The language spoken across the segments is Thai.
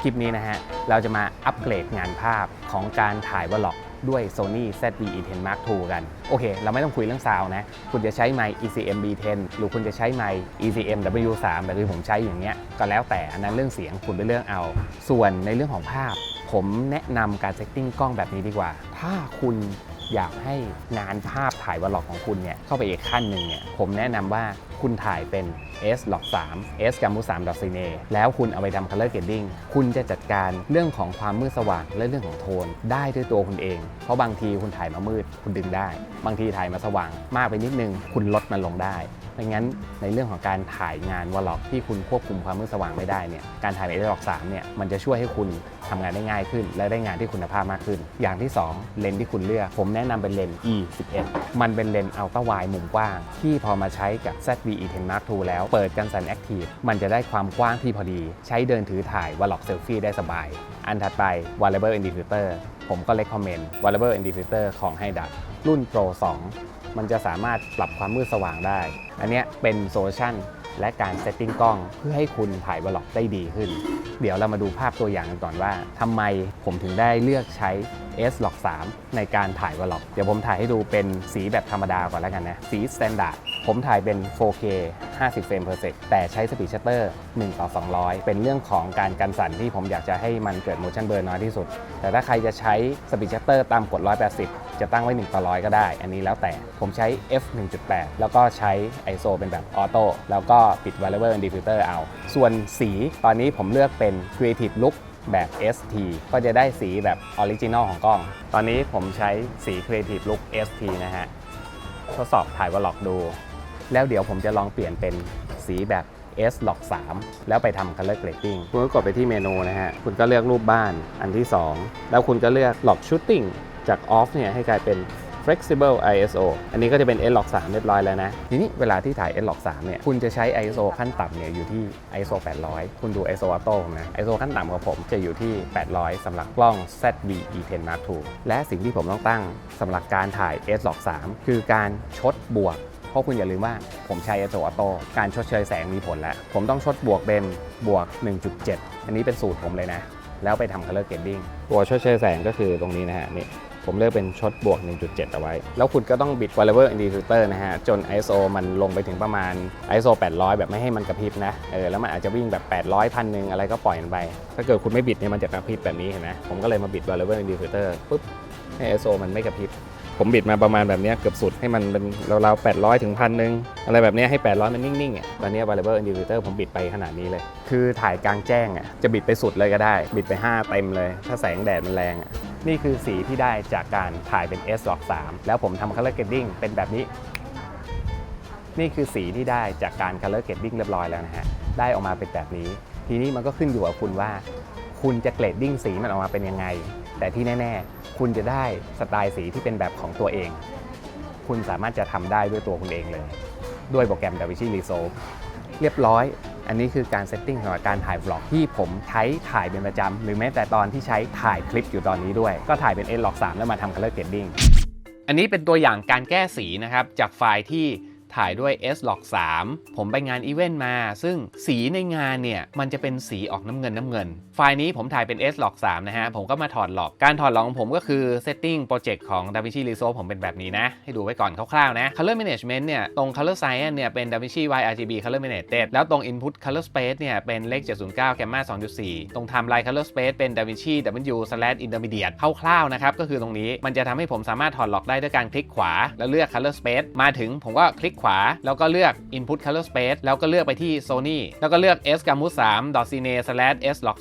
คลิปนี้นะฮะ เราจะมาอัปเกรดงานภาพของการถ่ายวอลล็อกด้วย Sony ZV-E10 Mark II กัน โอเค เราไม่ต้องคุยเรื่องซาวน์นะ คุณจะใช้ไมค์ ECM B10 หรือคุณจะใช้ไมค์ ECM W3 แบบที่ผมใช้อย่างเงี้ย ก็แล้วแต่อันนั้นเรื่องเสียงคุณไปเรื่องเอา ส่วนในเรื่องของภาพ ผมแนะนำการเซตติ้งกล้องแบบนี้ดีกว่า ถ้าคุณ อยากให้งานภาพถ่ายวอลล็อกของคุณเนี่ยเข้าไปอีกขั้นหนึ่งเนี่ยผมแนะนำว่าคุณถ่ายเป็น S Log 3 S g a m u 3ดอทซีเนแล้วคุณเอาไปทำ Color Grading คุณจะจัดการเรื่องของความมืดสว่างและเรื่องของโทน ได้ด้วยตัวคุณเอง เพราะบางทีคุณถ่ายมามืด คุณดึงได้ บางทีถ่ายมาสว่างมากไปนิดนึง คุณลดมันลงได้ ไม่งั้นในเรื่องของการถ่ายงานวอลล็อกที่คุณควบคุมความมืดสว่างไม่ได้เนี่ยการถ่ายเป็น S Log 3เนี่ยมันจะช่วยให้คุณทำงานได้ง่ายขึ้น และได้งานที่คุณภาพมากขึ้น อย่างที่ 2 เลนส์ที่คุณเลือก ผมแนะนำเป็นเลนส์ E 11มันเป็นเลนส์อัลตร้าไวมุมกว้าง ที่พอมาใช้กับ ZV-E10 Mark II แล้วเปิดกันสันแอคทีฟมันจะได้ความกว้างที่พอดี ใช้เดินถือถ่ายวอลล็อกเซลฟี่ได้สบาย อันถัดไป Variable End Diffuser ผมก็เล c กคอมเมนต์ Variable End Diffuser ของ h y d a รุ่น Pro 2 มันจะสามารถปรับความมืดสว่างได้ อันนี้เป็นโซลูชันและการเซตติ้งกล้องเพื่อให้คุณถ่ายวอลล็อกได้ดีขึ้น เดี๋ยวเรามาดูภาพตัวอย่างกันก่อนว่าทำไมผมถึงได้เลือกใช้ S Log 3ในการถ่ายวอลล็อก เดี๋ยวผมถ่ายให้ดูเป็นสีแบบธรรมดาก่อนแล้วกันนะ สี Standard ผมถ่ายเป็น 4K 50 เฟรม per sec แต่ใช้สปีดชัตเตอร์ 1 ต่อ 200 เป็นเรื่องของการกันสั่นที่ผมอยากจะให้มันเกิด motion blur น้อยที่สุด แต่ถ้าใครจะใช้สปีดชัตเตอร์ตามกฎ 180 จะตั้งไว้ 1 ต่อ100ก็ได้ อันนี้แล้วแต่ผมใช้ f 1.8 แล้วก็ใช้ ISO เป็นแบบออโต้แล้วก็ปิด variable and diffuser เอา ส่วนสีตอนนี้ผมเลือกเป็น creative look แบบ ST ก็จะได้สีแบบออริจินอลของกล้อง ตอนนี้ผมใช้สี Creative Look ST นะฮะ ทดสอบถ่ายวอลล็อกดู แล้วเดี๋ยวผมจะลองเปลี่ยนเป็นสีแบบ S Log 3แล้วไปทำ Color Grading คุณก็กดไปที่เมนูนะฮะ คุณก็เลือกรูปบ้านอันที่ 2 แล้วคุณก็เลือก Log Shooting จาก Off เนี่ยให้กลายเป็น Flexible ISO อันนี้ก็จะเป็น S Log 3เรียบร้อยแล้วนะ ทีนี้เวลาที่ถ่าย S Log 3เนี่ย คุณจะใช้ ISO ขั้นต่ำเนี่ยอยู่ที่ ISO 800 คุณดู ISO Auto ผมนะ ISO ขั้นต่ำของผมจะอยู่ที่ 800สำหรับกล้อง ZV E10 Mark II และสิ่งที่ผมต้องตั้งสำหรับการถ่าย S Log 3คือการชดบวกเพราะคุณอย่าลืมว่าผมใช้ ISO Auto การชดเชยแสงมีผลแล้ว ผมต้องชดบวกเป็นบวก 1.7 อันนี้เป็นสูตรผมเลยนะ แล้วไปทำ color grading ตัวชดเชยแสงก็คือตรงนี้นะฮะนี่ ผมเลือกเป็นชดบวก 1.7 เอาไว้ แล้วคุณก็ต้องบิด variable indicator นะฮะ จน ISO มันลงไปถึงประมาณ ISO 800 แบบไม่ให้มันกระพริบนะ เออ แล้วมันอาจจะวิ่งแบบ 800พันหนึ่งอะไรก็ปล่อยมันไป ถ้าเกิดคุณไม่บิดเนี่ยมันจะกระพริบแบบนี้เห็นไหมผมก็เลยมาบิด variable indicator ปุ๊บให้ ISO มันไม่กระพริบ ผมบิดมาประมาณแบบนี้เกือบสุดให้มันเป็นราวๆ800ถึงพันหนึ่งอะไรแบบนี้ให้ 800 มันนิ่งๆอะตอนนี้ variable indicator ผมบิดไปขนาดนี้เลย คือถ่ายกลางแจ้งอะจะบิดไปสุดเลยก็ได้ บิดไป 5 เต็มเลย ถ้าแสงแดดมันแรงอะนี่คือสีที่ได้จากการถ่ายเป็น S Log 3แล้วผมทำ color grading เป็นแบบนี้ นี่คือสีที่ได้จากการ color grading เรียบร้อยแล้วนะฮะได้ออกมาเป็นแบบนี้ ทีนี้มันก็ขึ้นอยู่กับคุณว่า คุณจะเกรดดิ้งสีมันออกมาเป็นยังไง แต่ที่แน่ๆ คุณจะได้สไตล์สีที่เป็นแบบของตัวเอง คุณสามารถจะทำได้ด้วยตัวคุณเองเลย ด้วยโปรแกรม DaVinci Resolve เรียบร้อย อันนี้คือการเซตติ้งสำหรับการถ่ายบล็อกที่ผมใช้ถ่ายเป็นประจำ หรือแม้แต่ตอนที่ใช้ถ่ายคลิปอยู่ตอนนี้ด้วย ก็ถ่ายเป็น S Log 3แล้วมาทำ Color Grading อันนี้เป็นตัวอย่างการแก้สีนะครับ จากไฟล์ที่ ถ่ายด้วย S Log 3ผมไปงานอีเวนต์มา ซึ่งสีในงานเนี่ยมันจะเป็นสีออกน้ำเงินน้ำเงิน ไฟล์นี้ผมถ่ายเป็น S Log 3นะฮะ ผมก็มาถอดหลอก การถอดหลอกของผมก็คือ Setting Project ของ DaVinci Resolve ผมเป็นแบบนี้นะ ให้ดูไว้ก่อนคร่าวๆนะ Color Management เนี่ยตรง Color Science เนี่ยเป็น DaVinci YRGB Color Managed แล้วตรง Input Color Space เนี่ยเป็นเลข 709 Gamma 2.4 ตรง Timeline Color Space เป็น DaVinci W slash Intermediate คร่าวๆนะครับก็คือตรงนี้มันจะทำให้ผมสามารถถอดหลอกได้ด้วยการคลิกขวา แล้วเลือก Color Space มาถึงผมก็คลิกขวา แล้วก็เลือก Input Color Space แล้วก็เลือกไปที่ Sony แล้วก็เลือก S Gamut 3 Cine slash S Log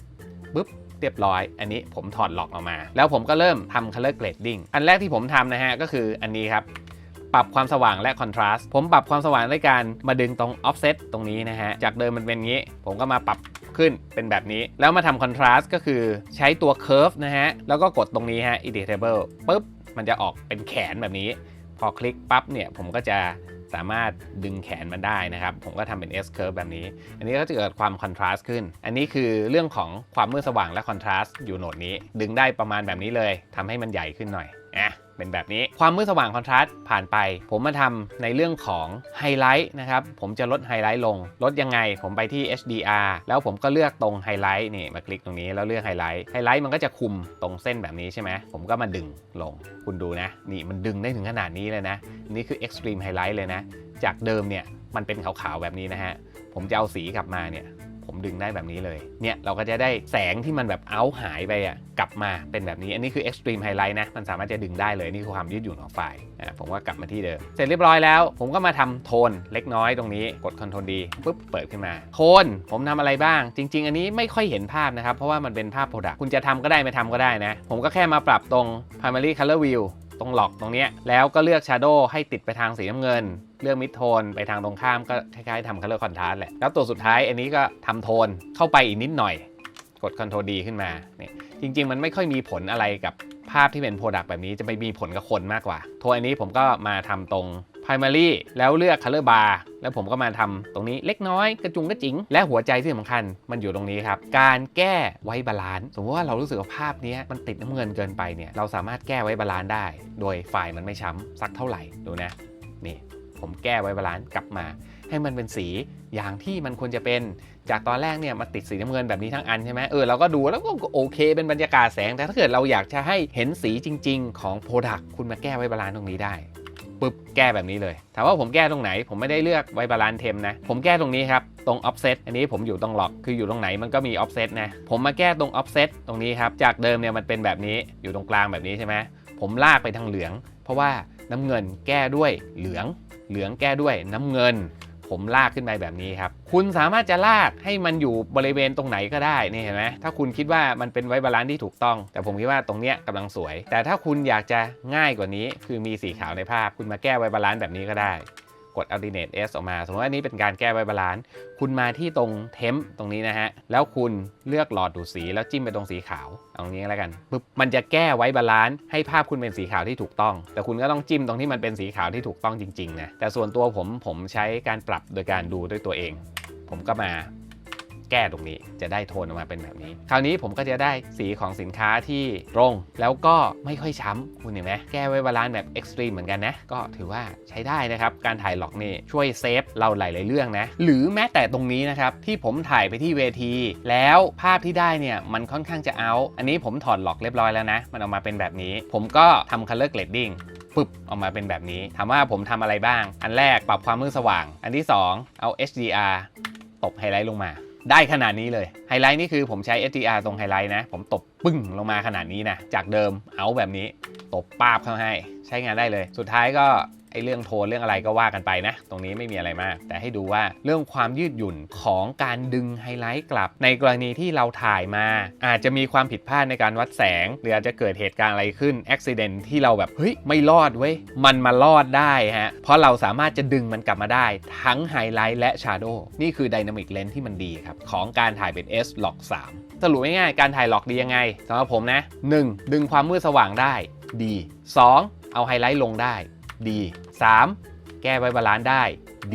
3ปุ๊บเรียบร้อย อันนี้ผมถอดหลอกออกมา แล้วผมก็เริ่มทำ color grading อันแรกที่ผมทำนะฮะ ก็คืออันนี้ครับ ปรับความสว่างและ contrast ผมปรับความสว่างด้วยการมาดึงตรง offset ตรงนี้นะฮะ จากเดิมมันเป็นงี้ ผมก็มาปรับขึ้นเป็นแบบนี้ แล้วมาทำ contrast ก็คือใช้ตัว curve นะฮะ แล้วก็กดตรงนี้ฮะ editable ปุ๊บ มันจะออกเป็นแขนแบบนี้ พอคลิกปั๊บเนี่ยผมก็จะสามารถดึงแขนมันได้นะครับ ผมก็ทำเป็น S curve แบบนี้ อันนี้ก็จะเกิดความคอนทราสต์ขึ้น อันนี้คือเรื่องของความมืดสว่างและคอนทราสต์อยู่โหนดนี้ ดึงได้ประมาณแบบนี้เลยทำให้มันใหญ่ขึ้นหน่อยอะ เป็นแบบนี้ ความมืดสว่างคอนทราสต์ผ่านไป ผมมาทำในเรื่องของไฮไลท์นะครับ ผมจะลดไฮไลท์ลง ลดยังไง ผมไปที่ HDR แล้วผมก็เลือกตรงไฮไลท์นี่มาคลิกตรงนี้แล้วเลือกไฮไลท์ไฮไลท์มันก็จะคุมตรงเส้นแบบนี้ใช่ไหมผมก็มาดึงลง คุณดูนะ นี่มันดึงได้ถึงขนาดนี้เลยนะ นี่คือ Extreme Highlight เลยนะ จากเดิมเนี่ยมันเป็นขาวๆแบบนี้นะฮะผมจะเอาสีกลับมาเนี่ย ผมดึงได้แบบนี้เลย เนี่ยเราก็จะได้แสงที่มันแบบเอาหายไปอะกลับมาเป็นแบบนี้ อันนี้คือ extreme highlight นะ มันสามารถจะดึงได้เลย นี่คือความยืดหยุ่นของไฟล์อะผมก็กลับมาที่เดิม เสร็จเรียบร้อยแล้ว ผมก็มาทำโทนเล็กน้อยตรงนี้ กด Ctrl D ปุ๊บเปิดขึ้นมา โทนผมทำอะไรบ้าง จริง ๆ อันนี้ไม่ค่อยเห็นภาพนะครับ เพราะว่ามันเป็นภาพ product คุณจะทำก็ได้ไม่ทำก็ได้นะ ผมก็แค่มาปรับตรง primary color wheel ตรงหลอกตรงเนี้ยแล้วก็เลือก Shadow ให้ติดไปทางสีน้ำเงิน เลือกมิดโทนไปทางตรงข้ามก็คล้ายๆทำ Color Contrast แหละ แล้วตัวสุดท้ายอันนี้ก็ทำโทนเข้าไปอีกนิดหน่อย กด Ctrl D ขึ้นมาเนี่ยจริง ๆ มันไม่ค่อยมีผลอะไรกับภาพที่เป็น Product แบบนี้จะไปมีผลกับคนมากกว่า โทนอันนี้ผมก็มาทำตรง Primary แล้วเลือก Color Bar แล้วผมก็มาทำตรงนี้เล็กน้อยกระจุงกระจิง และหัวใจที่สำคัญมันอยู่ตรงนี้ครับ การแก้ไว้บาลานซ์สมมติว่าเรารู้สึกว่าภาพนี้มันติดน้ำเงินเกินไปเนี่ยเราสามารถแก้ไว้บาลานซ์ได้ โดยไฟล์มันไม่ช้ำสักเท่าไหร่ดูนะนี่ ผมแก้ไว้บาลานซ์กลับมา ให้มันเป็นสีอย่างที่มันควรจะเป็น จากตอนแรกเนี่ยมาติดสีน้ำเงินแบบนี้ทั้งอันใช่ไหมเออเราก็ดูแล้วก็โอเค เป็นบรรยากาศแสง แต่ถ้าเกิดเราอยากจะให้เห็นสีจริง ๆ ของ Product คุณมาแก้ไว้บาลานซ์ตรงนี้ได้ปุ๊บแก้แบบนี้เลย ถามว่าผมแก้ตรงไหน ผมไม่ได้เลือกไว้บาลานซ์เทมนะ ผมแก้ตรงนี้ครับ ตรง offset อันนี้ผมอยู่ตรงหลอก คืออยู่ตรงไหนมันก็มี offset นะ ผมมาแก้ตรง offset ตรงนี้ครับ จากเดิมเนี่ยมันเป็นแบบนี้ อยู่ตรงกลางแบบนี้ใช่ไหม ผมลากไปทางเหลือง เพราะว่าน้ำเงินแก้ด้วยเหลือง เหลืองแก้ด้วยน้ำเงิน ผมลากขึ้นไปแบบนี้ครับ คุณสามารถจะลากให้มันอยู่บริเวณตรงไหนก็ได้นี่เห็นไหมถ้าคุณคิดว่ามันเป็นไว้บาลานซ์ที่ถูกต้อง แต่ผมคิดว่าตรงเนี้ยกำลังสวย แต่ถ้าคุณอยากจะง่ายกว่านี้ คือมีสีขาวในภาพ คุณมาแก้ไว้บาลานซ์แบบนี้ก็ได้ กด alternate s ออกมา สมมติว่านี้เป็นการแก้ไว้บาลานซ์คุณมาที่ตรงเทมตรงนี้นะฮะ แล้วคุณเลือกหลอดดูดสีแล้วจิ้มไปตรงสีขาว เอาตรงนี้แล้วกันปึ๊บมันจะแก้ไว้บาลานซ์ให้ภาพคุณเป็นสีขาวที่ถูกต้อง แต่คุณก็ต้องจิ้มตรงที่มันเป็นสีขาวที่ถูกต้องจริงๆนะแต่ส่วนตัวผมผมใช้การปรับโดยการดูด้วยตัวเอง ผมก็มา แก้ตรงนี้จะได้โทนออกมาเป็นแบบนี้ คราวนี้ผมก็จะได้สีของสินค้าที่ตรง แล้วก็ไม่ค่อยช้ำคุณเห็นไหมแก้ไว้บาลานซ์แบบเอ็กซ์ตรีมเหมือนกันนะ ก็ถือว่าใช้ได้นะครับ การถ่ายหลอกนี่ช่วยเซฟเราหลายๆเรื่องนะ หรือแม้แต่ตรงนี้นะครับที่ผมถ่ายไปที่เวที แล้วภาพที่ได้เนี่ยมันค่อนข้างจะเอาอันนี้ผมถอดหลอกเรียบร้อยแล้วนะ มันออกมาเป็นแบบนี้ ผมก็ทำ color grading ปึ๊บออกมาเป็นแบบนี้ถามว่าผมทำอะไรบ้าง อันแรกปรับความมืดสว่าง อันที่ 2 เอา HDR ตบไฮไลท์ลงมา ได้ขนาดนี้เลย ไฮไลท์นี่คือผมใช้ SDR ตรงไฮไลท์นะ ผมตบปึ้งลงมาขนาดนี้นะ จากเดิมเอาแบบนี้ ตบปาบเข้าให้ ใช้งานได้เลย สุดท้ายก็ ไอเรื่องโทนเรื่องอะไรก็ว่ากันไปนะ ตรงนี้ไม่มีอะไรมาก แต่ให้ดูว่าเรื่องความยืดหยุ่นของการดึงไฮไลท์กลับ ในกรณีที่เราถ่ายมา อาจจะมีความผิดพลาดในการวัดแสง หรืออาจจะเกิดเหตุการณ์อะไรขึ้นอุบิเหตุที่เราแบบเฮ้ยไม่รอดเว้ยมันมารอดได้ฮะเพราะเราสามารถจะดึงมันกลับมาได้ ทั้งไฮไลท์และชาร์โดนี่คือ Dynamic Lens ที่มันดีครับของการถ่ายเป็น S Log 3สรุปง่ายๆการถ่ายหลอกดียังไงสำหรับผมนะ 1. ดึงความมืดสว่างได้ดี 2. เอาไฮไลท์ลงได้ดี 3. แก้ไว้บาลานซ์ได้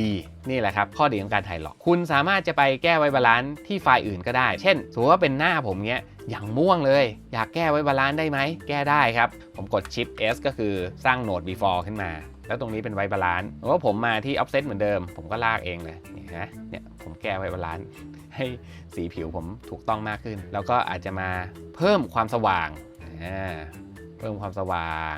ดีนี่แหละครับข้อดีของการถ่ายหลอก คุณสามารถจะไปแก้ไว้บาลานซ์ที่ไฟล์อื่นก็ได้ เช่นสมมติว่าเป็นหน้าผมเนี้ยอย่างม่วงเลย อยากแก้ไว้บาลานซ์ได้ไหม แก้ได้ครับ ผมกด Shift S ก็คือสร้างโหนด before ขึ้นมา แล้วตรงนี้เป็นไว้บาลานซ์เพราะว่าผมมาที่ offset เหมือนเดิม ผมก็ลากเองเลยนี่นะเนี่ยผมแก้ไว้บาลานซ์ให้สีผิวผมถูกต้องมากขึ้น แล้วก็อาจจะมาเพิ่มความสว่างเพิ่มความสว่าง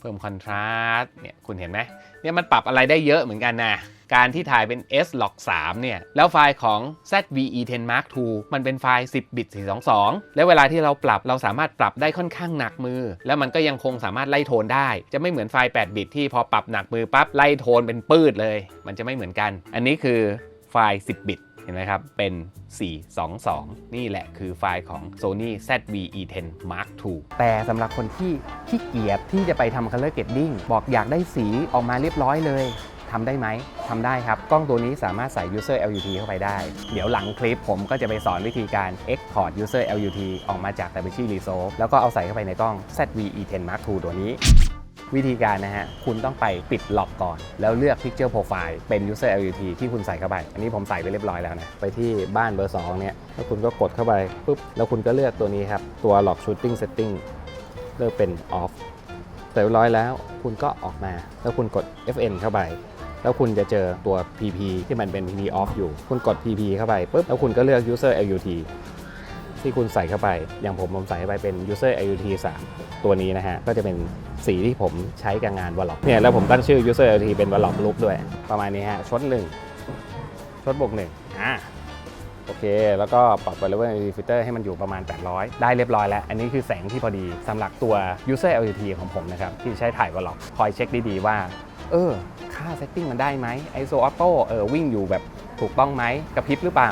เพิ่มคอนทราสต์เนี่ยคุณเห็นไหมเนี่ยมันปรับอะไรได้เยอะเหมือนกันนะการที่ถ่ายเป็น S Log 3เนี่ย แล้วไฟล์ของ ZVE10 Mark II มันเป็นไฟล์ 10 บิต 422 แล้วเวลาที่เราปรับเราสามารถปรับได้ค่อนข้างหนักมือ แล้วมันก็ยังคงสามารถไล่โทนได้ จะไม่เหมือนไฟล์ 8 บิตที่พอปรับหนักมือปั๊บไล่โทนเป็นปืดเลย มันจะไม่เหมือนกัน อันนี้คือไฟล์ 10 บิต ห็นไหมครับ เป็น 422 นี่แหละคือไฟล์ของ Sony ZV-E10 Mark II แต่สำหรับคนที่ขี้เกียจที่จะไปทำ color grading บอกอยากได้สีออกมาเรียบร้อยเลยทำได้ไหมทำได้ครับ กล้องตัวนี้สามารถใส่ user LUT เข้าไปได้ เดี๋ยวหลังคลิปผมก็จะไปสอนวิธีการ export user LUT ออกมาจาก DaVinci Resolve แล้วก็เอาใส่เข้าไปในกล้อง ZV-E10 Mark II ตัวนี้ วิธีการนะฮะ คุณต้องไปปิดล็อกก่อน แล้วเลือก Picture Profile เป็น User LUT ที่คุณใส่เข้าไป อันนี้ผมใส่ไปเรียบร้อยแล้วนะ ไปที่บ้านเบอร์ 2 เนี่ย แล้วคุณก็กดเข้าไปปุ๊บ แล้วคุณก็เลือกตัวนี้ครับ ตัว Lock Shooting Setting เลือกเป็น Off เสร็จเรียบร้อยแล้ว คุณก็ออกมา แล้วคุณกด FN เข้าไปแล้วคุณจะเจอตัว PP ที่มันเป็น PP off อยู่ คุณกด PP เข้าไปปุ๊บ แล้วคุณก็เลือก user LUT ที่คุณใส่เข้าไป อย่างผมผมใส่เข้าไปเป็น user LUT 3 ตัวนี้นะฮะ ก็จะเป็น สีที่ผมใช้กับงาน Vlog เนี่ยแล้วผมตั้งชื่อ user LUT เป็น Vlog look ด้วย ประมาณนี้ฮะชดหนึ่งชดบวกหนึ่งอ่าโอเค แล้วก็ปรับ variable LED filter ให้มันอยู่ประมาณ 800 ได้เรียบร้อยแล้ว อันนี้คือแสงที่พอดีสำหรับตัว user LUT ของผมนะครับ ที่ใช้ถ่าย vlog คอยเช็คดีๆว่า เออ ค่า setting มันได้ไหม ISO auto เออวิ่งอยู่แบบถูกต้องไหมกระพริบหรือเปล่า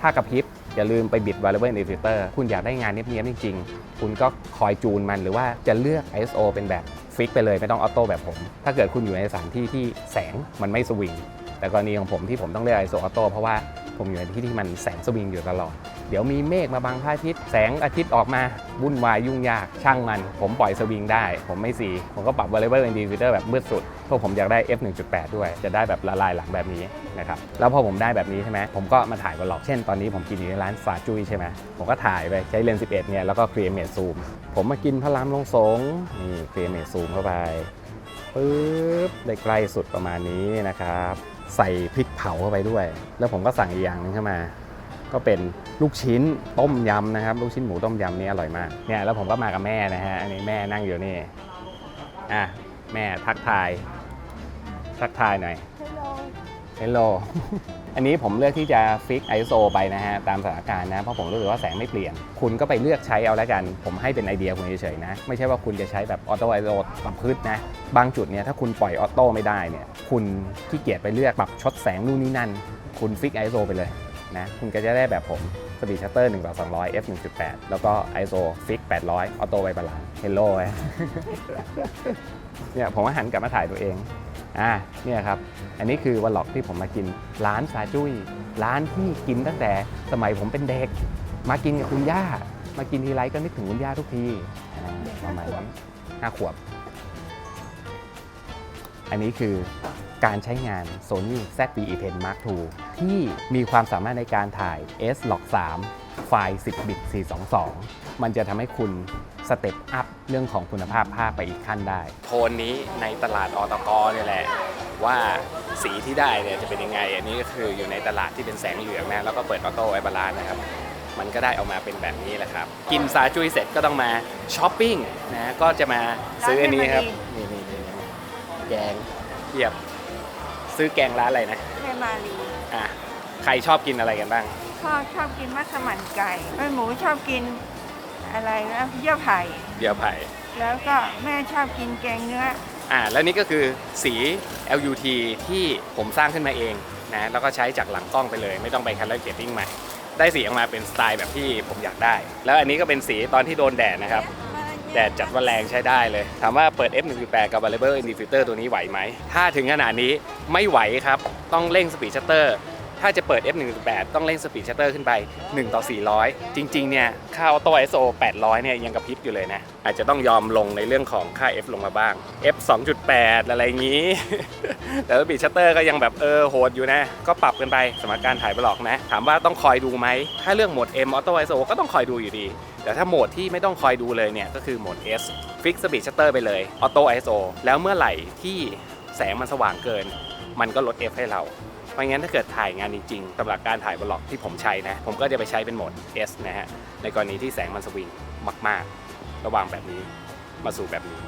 ถ้ากระพริบ อย่าลืมไปบิด variable LED filter คุณอยากได้งานเนียบๆจริงๆ คุณก็คอยจูนมันหรือว่าจะเลือก ISO เป็นแบบฟิกไปเลยไม่ต้องออโต้แบบผม ถ้าเกิดคุณอยู่ในสถานที่ที่แสงมันไม่สวิงแต่กรณีของผมที่ผมต้องเลือก ISO ออโต้เพราะว่าผมอยู่ในที่ที่มันแสงสวิงอยู่ตลอด เดี๋ยวมีเมฆมาบังพระอาทิตย์ แสงอาทิตย์ออกมาวุ่นวายยุ่งยากช่างมัน ผมปล่อยสวิงได้ ผมไม่สีผมก็ปรับ variable indicator แบบมืดสุดเพราะผมอยากได้ f 1.8ด้วย จะได้แบบละลายหลังแบบนี้นะครับแล้วพอผมได้แบบนี้ใช่ไหมผมก็มาถ่ายบนหลอกเช่นตอนนี้ผมกินอยู่ในร้านฟาจุยใช่ไหมผมก็ถ่ายไปใช้เลนส์11เนี่ยแล้วก็ create zoom ผมมากินพระรามลงสงนี่ create zoom เข้าไปปึ๊บได้ใกล้สุดประมาณนี้นะครับ ใส่พริกเผาเข้าไปด้วย แล้วผมก็สั่งอีกอย่างหนึงเข้ามา ก็เป็นลูกชิ้นต้มยำนะครับ ลูกชิ้นหมูต้มยำนี่อร่อยมากเนี่ยแล้วผมก็มากับแม่นะฮะอันนี้แม่นั่งอยู่นี่อะแม่ทักทาย ทักทายหน่อยเฮลโลอันนี้ผมเลือกที่จะฟิก ISO ไปนะฮะ ตามสถานการณ์นะ เพราะผมรู้สึกว่าแสงไม่เปลี่ยน คุณก็ไปเลือกใช้เอาแล้วกัน ผมให้เป็นไอเดียคุณเฉยๆนะ ไม่ใช่ว่าคุณจะใช้แบบออโต้ ISO ประพฤตินะ บางจุดเนี่ยถ้าคุณปล่อยออโต้ไม่ได้เนี่ย คุณขี้เกียจไปเลือกปรับชดแสงนู่นนี่นั่น คุณฟิก ISO ไปเลย นะ คุณก็จะได้แบบผมสปีดชัตเตอร์1ต่อ200 f 1.8 แล้วก็ ISO ฟิก800ออโต้ไวบาลานเฮลโลไว้เนี่ยผมก็หันกลับมาถ่ายตัวเอง อ่าเนี่ยครับ อันนี้คือวันหลอกที่ผมมากินร้านซาจุ้ยร้านที่กินตั้งแต่สมัยผมเป็นเด็ก มากินกับคุณย่า มากินทีไรก็นึกถึงคุณย่าทุกทีอ่าประมาณนี้ห้าขวบ อันนี้คือ การใช้งาน Sony ZV-E10 Mark II ที่มีความสามารถในการถ่าย S-Log 3 ไฟล์ 10 บิต 422 มันจะทำให้คุณสเต็ปอัพเรื่องของคุณภาพภาพไปอีกขั้นได้ โทนนี้ในตลาดออตกเนี่ยแหละ ว่าสีที่ได้เนี่ยจะเป็นยังไง อันนี้ก็คืออยู่ในตลาดที่เป็นแสงเหลืองนะแล้วก็เปิดออโต้ไวบาลานนะครับมันก็ได้ออกมาเป็นแบบนี้แหละครับ กินซาจุยเสร็จก็ต้องมาช้อปปิ้งนะก็จะมาซื้ออันนี้ครับนี่นี่นี่นี่แกงเทียบ ซื้อแกงร้านอะไรนะแม่มาลีอะใครชอบกินอะไรกันบ้าง พ่อชอบกินมัสมั่นไก่แม่หมูชอบกินอะไรนะเยื่อไผ่ เดี๋ยวไผ่แล้วก็แม่ชอบกินแกงเนื้อ อ่าแล้วนี่ก็คือสี LUT ที่ผมสร้างขึ้นมาเองนะแล้วก็ใช้จากหลังกล้องไปเลย ไม่ต้องไป color grading ใหม่ ได้สีออกมาเป็นสไตล์แบบที่ผมอยากได้ แล้วอันนี้ก็เป็นสีตอนที่โดนแดดนะครับ แดดจัดว่าแรงใช้ได้เลย ถามว่าเปิด F1.8 กับ Variable Indicator ตัวนี้ไหวไหม ถ้าถึงขนาดนี้ไม่ไหวครับ ต้องเร่งสปีดชัตเตอร์ ถ้าจะเปิด F1.8 ต้องเร่งสปีดชัตเตอร์ขึ้นไป 1 ต่อ 400 จริงๆ เนี่ยค่าออโต้ ISO 800 เนี่ยยังกระพริบอยู่เลยนะ อาจจะต้องยอมลงในเรื่องของค่า F ลงมาบ้าง F 2.8 อะไรอย่างนี้ แต่สปีดชัตเตอร์ก็ยังแบบเออโหดอยู่นะ ก็ปรับกันไปสมการถ่ายบล็อกนะ ถามว่าต้องคอยดูไหม ถ้าเรื่องโหมด M Auto ISO ก็ต้องคอยดูอยู่ดี แต่ถ้าโหมดที่ไม่ต้องคอยดูเลยเนี่ยก็คือโหมด S Fix Speed Shutter ไปเลย Auto ISO แล้วเมื่อไหร่ที่แสงมันสว่างเกิน มันก็ลด F ให้เรา เพราะงั้นถ้าเกิดถ่ายงานจริงๆสำหรับการถ่ายบล็อกที่ผมใช้นะ ผมก็จะไปใช้เป็นโหมด S นะฮะ ในกรณีที่แสงมันสวิงมาก ๆ ระหว่างแบบนี้มาสู่แบบนี้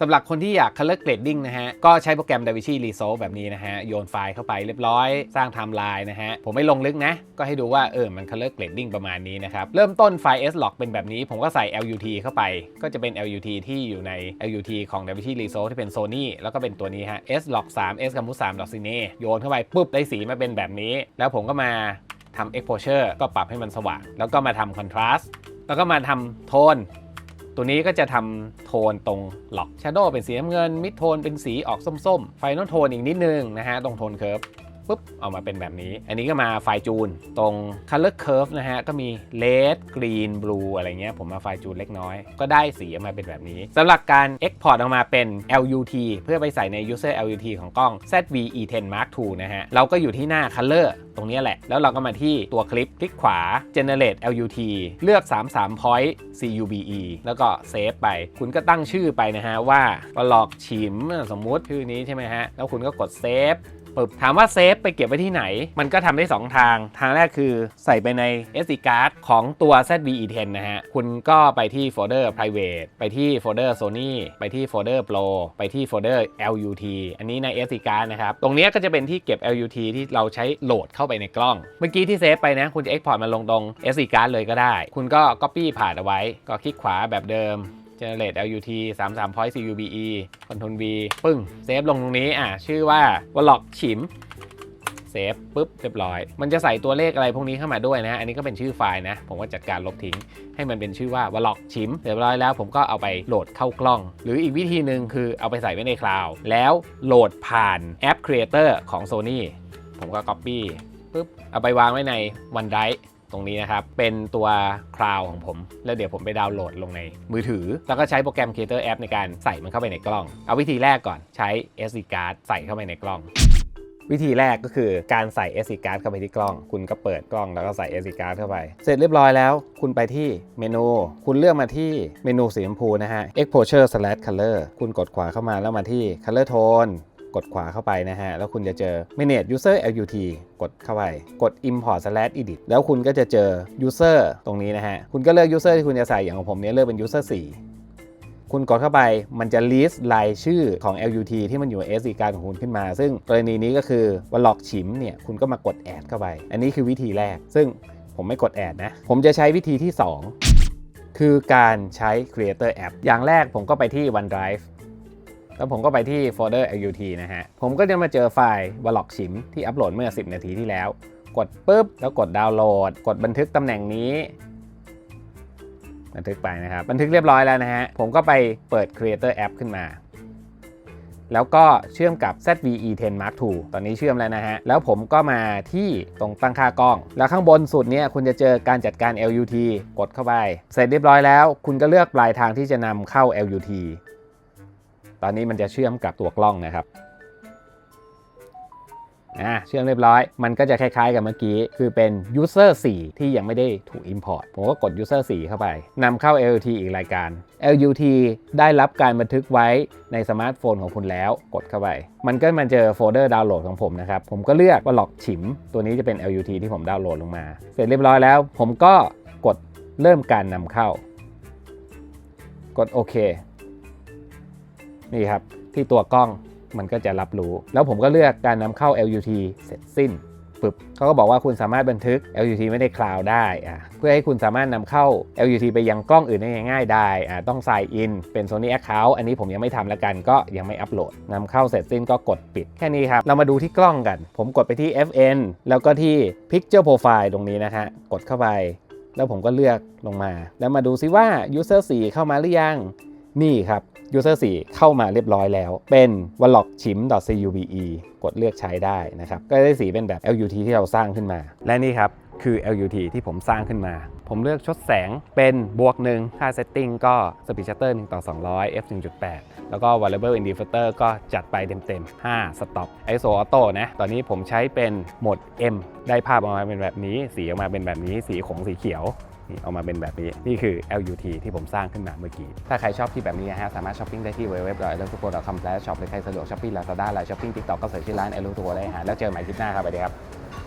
สำหรับคนที่อยาก color grading นะฮะ ก็ใช้โปรแกรม DaVinci Resolve แบบนี้นะฮะ โยนไฟล์เข้าไปเรียบร้อย สร้างไทม์ไลน์นะฮะ ผมไม่ลงลึกนะ ก็ให้ดูว่า เออ มัน color grading ประมาณนี้นะครับ เริ่มต้นไฟล์ S-Log เป็นแบบนี้ ผมก็ใส่ LUT เข้าไป ก็จะเป็น LUT ที่อยู่ใน LUT ของ DaVinci Resolve ที่เป็น Sony แล้วก็เป็นตัวนี้ฮะ S-Log 3 S Camus 3 Dot Cine โยนเข้าไปปุ๊บได้สีมาเป็นแบบนี้ แล้วผมก็มาทำ exposure ก็ปรับให้มันสว่าง แล้วก็มาทำ contrast แล้วก็มาทำโทน ตัวนี้ก็จะทำโทนตรงหลอก Shadow เป็นสีน้ำเงิน มิดโทนเป็นสีออกส้มๆ ไฟนอลโทนอีกนิดนึงนะฮะ ตรงโทนเคิร์ฟ ปุ๊บออกมาเป็นแบบนี้ อันนี้ก็มาไฟจูนตรง color curve นะฮะ ก็มี red green blue อะไรเงี้ย ผมมาไฟจูนเล็กน้อย ก็ได้สีออกมาเป็นแบบนี้สำหรับการ export ออกมาเป็น LUT เพื่อไปใส่ใน user LUT ของกล้อง ZV-E10 Mark II นะฮะ เราก็อยู่ที่หน้า color ตรงนี้แหละ แล้วเราก็มาที่ตัวคลิป คลิกขวา generate LUT เลือก 33 point CUBE แล้วก็เซฟไป คุณก็ตั้งชื่อไปนะฮะว่าปลอกฉิมสมมุติชื่อนี้ใช่ไหมฮะ แล้วคุณก็กดเซฟ ปึ๊บถามว่าเซฟไปเก็บไว้ที่ไหน มันก็ทำได้ 2 ทาง ทางแรกคือใส่ไปใน SD card ของตัว ZV-E10 นะฮะ คุณก็ไปที่โฟลเดอร์ private ไปที่โฟลเดอร์ Sony ไปที่โฟลเดอร์ Pro ไปที่โฟลเดอร์ LUT อันนี้ใน SD card นะครับ ตรงนี้ก็จะเป็นที่เก็บ LUT ที่เราใช้โหลดเข้าไปในกล้อง เมื่อกี้ที่เซฟไปนะ คุณจะ export มาลงตรง SD card เลยก็ได้ คุณก็ copy ผ่านเอาไว้ ก็คลิกขวาแบบเดิม generate LUT 33 point CUBE Ctrl V ปึ้ง เซฟลงตรงนี้ อะ ชื่อว่า w l o c k ฉิม เซฟปุ๊บ เรียบร้อย มันจะใส่ตัวเลขอะไรพวกนี้เข้ามาด้วยนะ อันนี้ก็เป็นชื่อไฟล์นะ ผมก็จัดการลบทิ้ง ให้มันเป็นชื่อว่า w l o c k ชิม เรียบร้อยแล้วผมก็เอาไปโหลดเข้ากล้อง หรืออีกวิธีหนึ่งคือเอาไปใส่ไว้ในคลาวด์แล้วโหลดผ่านแอป Creator ของ Sony ผมก็ Copy ปุ๊บเอาไปวางไว้ใน OneDrive ตรงนี้นะครับ เป็นตัวคลาวของผม แล้วเดี๋ยวผมไปดาวน์โหลดลงในมือถือ แล้วก็ใช้โปรแกรม Creator App ในการใส่มันเข้าไปในกล้อง เอาวิธีแรกก่อนใช้ SD card ใส่เข้าไปในกล้อง วิธีแรกก็คือการใส่ SD card เข้าไปที่กล้อง คุณก็เปิดกล้องแล้วก็ใส่ SD card เข้าไป เสร็จเรียบร้อยแล้ว คุณไปที่เมนู คุณเลือกมาที่เมนูสีชมพูนะฮะ exposure slash color คุณกดขวาเข้ามาแล้วมาที่ color tone กดขวาเข้าไปนะฮะ แล้วคุณจะเจอ manage user LUT กดเข้าไป กด import slash edit แล้วคุณก็จะเจอ user ตรงนี้นะฮะ คุณก็เลือก user ที่คุณจะใส่อย่างของผมเนี้ยเลือกเป็น user 4คุณกดเข้าไปมันจะ list รายชื่อของ LUT ที่มันอยู่ใน SD card ของคุณขึ้นมา ซึ่งกรณีนี้ก็คือว่าหลอกฉิมเนี่ย คุณก็มากดแอดเข้าไป อันนี้คือวิธีแรก ซึ่งผมไม่กดแอดนะ ผมจะใช้วิธีที่ 2 คือการใช้ Creator App อย่างแรกผมก็ไปที่ OneDrive แล้วผมก็ไปที่โฟลเดอร์ LUT นะฮะ ผมก็จะมาเจอไฟล์วล็อกชิมที่อัปโหลดเมื่อ 10 นาทีที่แล้ว กดปุ๊บ แล้วกดดาวน์โหลด กดบันทึกตำแหน่งนี้ บันทึกไปนะครับ บันทึกเรียบร้อยแล้วนะฮะ ผมก็ไปเปิด Creator App ขึ้นมา แล้วก็เชื่อมกับ ZV-E10 Mark II ตอนนี้เชื่อมแล้วนะฮะ แล้วผมก็มาที่ตรงตั้งค่ากล้อง แล้วข้างบนสุดเนี่ยคุณจะเจอการจัดการ LUT กดเข้าไป เสร็จเรียบร้อยแล้ว คุณก็เลือกปลายทางที่จะนำเข้า LUT ตอนนี้มันจะเชื่อมกับตัวกล้องนะครับอะเชื่อมเรียบร้อย มันก็จะคล้ายๆกับเมื่อกี้ คือเป็น user 4 ที่ยังไม่ได้ถูก import ผมก็กด user 4 เข้าไปนำเข้า LUT อีกรายการ LUT ได้รับการบันทึกไว้ในสมาร์ทโฟนของคุณแล้วกดเข้าไป มันก็มาเจอโฟลเดอร์ดาวน์โหลดของผมนะครับ ผมก็เลือกว่าหลอกฉิม ตัวนี้จะเป็น LUT ที่ผมดาวน์โหลดลงมา เสร็จเรียบร้อยแล้ว ผมก็กดเริ่มการนำเข้า กดโอเค นี่ครับที่ตัวกล้องมันก็จะรับรู้ แล้วผมก็เลือกการนำเข้า LUT เสร็จสิ้นปึ๊บเขาก็บอกว่าคุณสามารถบันทึก LUT ไม่ได้คลาวได้อะเพื่อให้คุณสามารถนำเข้า LUT ไปยังกล้องอื่นได้ง่ายๆได้อะต้อง sign in เป็น Sony Account อันนี้ผมยังไม่ทำแล้วกันก็ยังไม่อัปโหลดนำเข้าเสร็จสิ้นก็กดปิด แค่นี้ครับ เรามาดูที่กล้องกัน ผมกดไปที่ FN แล้วก็ที่ Picture Profile ตรงนี้นะฮะกดเข้าไป แล้วผมก็เลือกลงมา แล้วมาดูซิว่า User 4 เข้ามาหรือยัง นี่ครับ User 4 เข้ามาเรียบร้อยแล้ว เป็น w l o c k c h i m .cube กดเลือกใช้ได้นะครับ ก็ได้สีเป็นแบบ LUT ที่เราสร้างขึ้นมา และนี่ครับคือ LUT ที่ผมสร้างขึ้นมา ผมเลือกชดแสงเป็นบวกหนึ่งค่าเซตติ้งก็ Speed Shutter 1ต่อ200 f 1.8 แล้วก็ Variable Indicator ก็จัดไปเต็มๆ 5 Stop ISO Auto นะ ตอนนี้ผมใช้เป็นโหมด M ได้ภาพออกมาเป็นแบบนี้ สีออกมาเป็นแบบนี้ สีของสีเขียว นี่ออกมาเป็นแบบนี้ นี่คือ LUT ที่ผมสร้างขึ้นมาเมื่อกี้ ถ้าใครชอบที่แบบนี้นะฮะ สามารถช้อปปิ้งได้ที่เว็บไซต์แล้วทุกคนเราคำแปลช็อปหรือใครสะดวกช้อปปิ้งลาซาด้าไลน์ช้อปปิ้งติ๊กต็อกก็เสิร์ชที่ร้าน l u t ได้ฮะแล้วเจอกันใหม่คลิปหน้าครับสวัสดีครับ